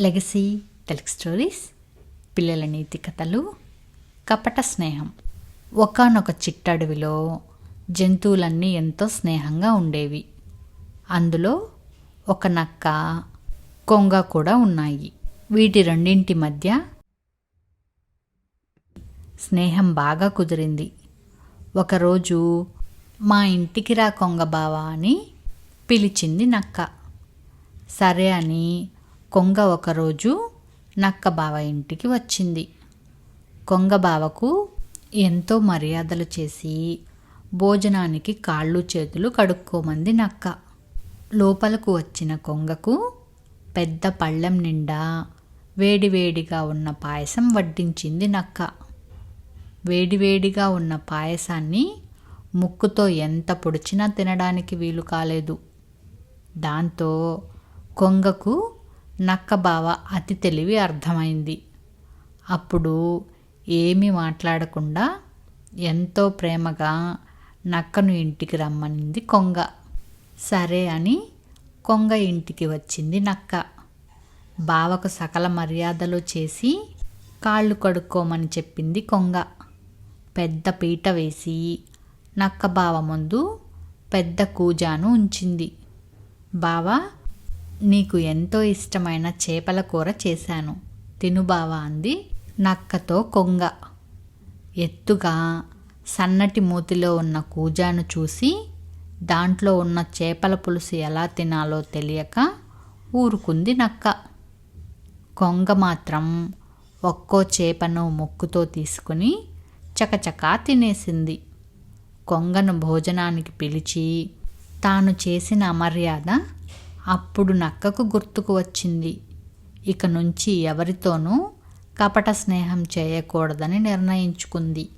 Legacy Telugu stories పిల్లల నీతి కథలు కపట స్నేహం. ఒకానొక చిట్టడవిలో జంతువులన్నీ ఎంతో స్నేహంగా ఉండేవి. అందులో ఒక నక్క కొంగ కూడా ఉన్నాయి. వీటి రెండింటి మధ్య స్నేహం బాగా కుదిరింది. ఒకరోజు మా ఇంటికి రా కొంగ బావా అని పిలిచింది నక్క. సరే అని కొంగ ఒకరోజు నక్క బావ ఇంటికి వచ్చింది. కొంగ బావకు ఎంతో మర్యాదలు చేసి భోజనానికి కాళ్ళు చేతులు కడుక్కోమంది నక్క. లోపలకు వచ్చిన కొంగకు పెద్ద పళ్ళెం నిండా వేడివేడిగా ఉన్న పాయసం వడ్డించింది నక్క. వేడివేడిగా ఉన్న పాయసాన్ని ముక్కుతో ఎంత పొడిచినా తినడానికి వీలు కాలేదు. దాంతో కొంగకు నక్క బావ అతి తెలివి అర్థమైంది. అప్పుడు ఏమీ మాట్లాడకుండా ఎంతో ప్రేమగా నక్కను ఇంటికి రమ్మనింది కొంగ. సరే అని కొంగ ఇంటికి వచ్చింది నక్క. బావకు సకల మర్యాదలు చేసి కాళ్ళు కడుక్కోమని చెప్పింది కొంగ. పెద్ద పీట వేసి నక్క బావ ముందు పెద్ద కూజాను ఉంచింది. బావా నీకు ఎంతో ఇష్టమైన చేపల కూర చేశాను. తినుబావా అంది నక్కతో కొంగ. ఎత్తుగా సన్నటి మూతిలో ఉన్న కూజాను చూసి దాంట్లో ఉన్న చేపల పులుసు ఎలా తినాలో తెలియక ఊరుకుంది నక్క. కొంగ మాత్రం ఒక్కో చేపను ముక్కుతో తీసుకుని చకచకా తినేసింది. కొంగను భోజనానికి పిలిచి తాను చేసిన అమర్యాద అప్పుడు నక్కకు గుర్తుకు వచ్చింది. ఇక నుంచి ఎవరితోనూ కపట స్నేహం చేయకూడదని నిర్ణయించుకుంది.